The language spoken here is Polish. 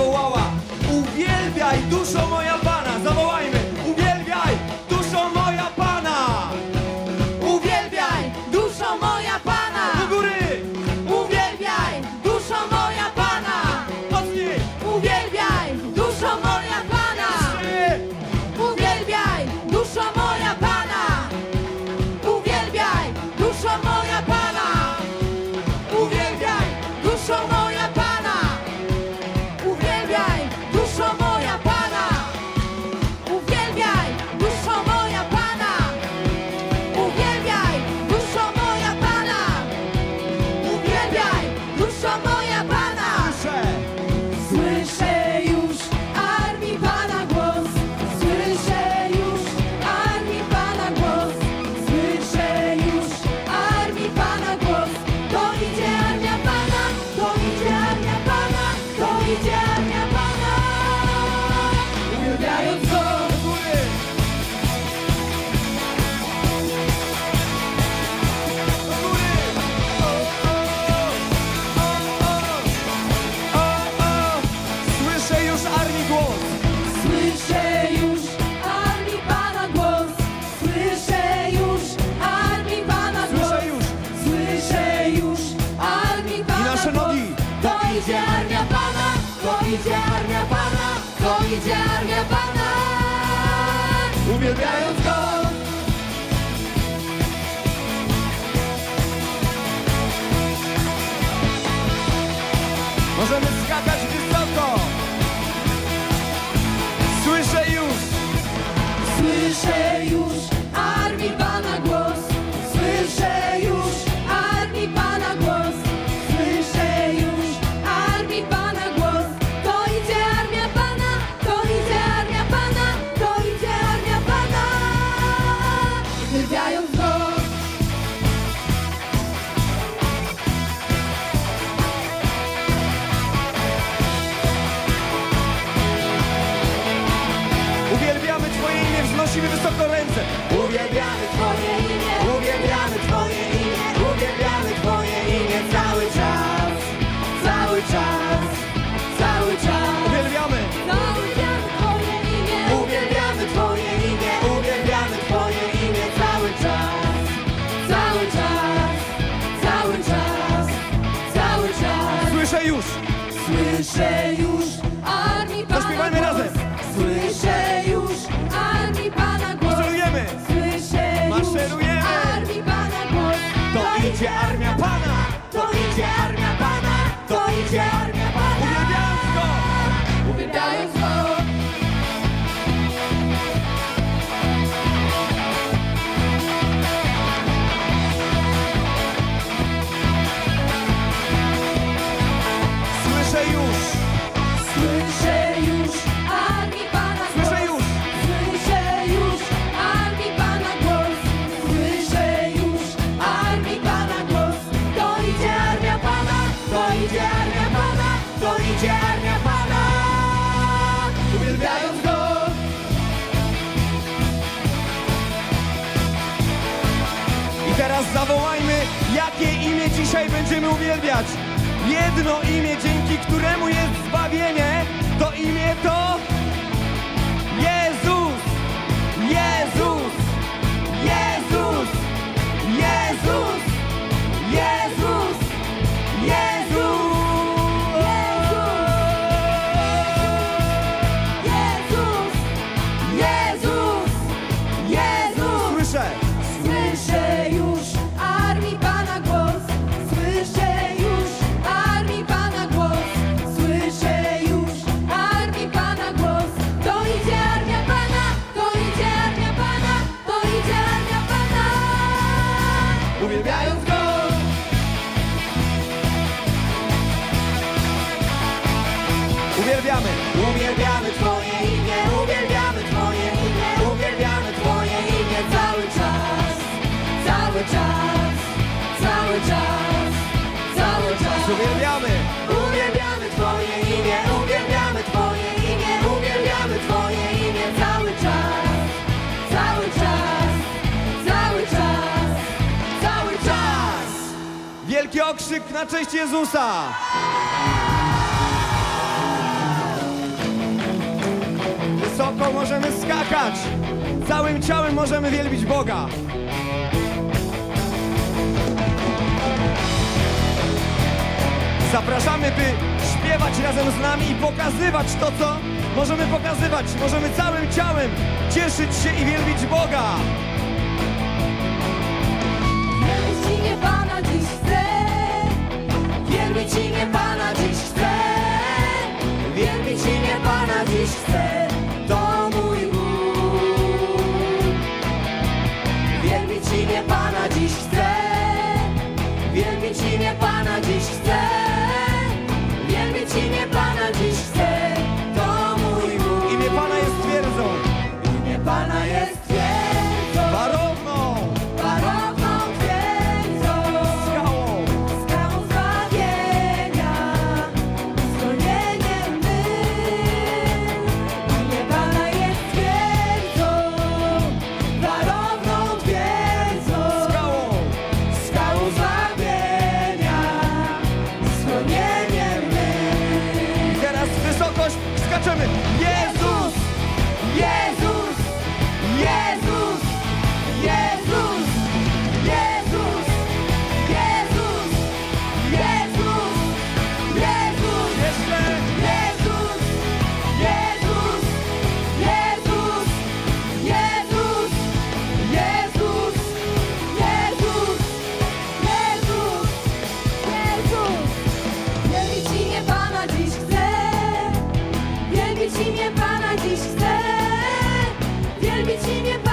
zawołała. Uwielbiaj duszo moja Musimy wysoko idzie armia Pana, to idzie armia Pana, to idzie armia Zawołajmy, jakie imię dzisiaj będziemy uwielbiać. Jedno imię, dzięki któremu jest zbawienie, to imię to... uwielbiamy, uwielbiamy Twoje imię, uwielbiamy Twoje imię, uwielbiamy Twoje imię cały czas, cały czas, cały czas, cały czas. Wielki okrzyk na cześć Jezusa. Wysoko możemy skakać, całym ciałem możemy wielbić Boga. Zapraszamy, by śpiewać razem z nami i pokazywać to, co możemy pokazywać. Możemy całym ciałem cieszyć się i wielbić Boga. Wielbić imię Pana dziś chcę, wielbić imię Pana dziś chcę, wielbić imię Pana dziś chcę, Virginia.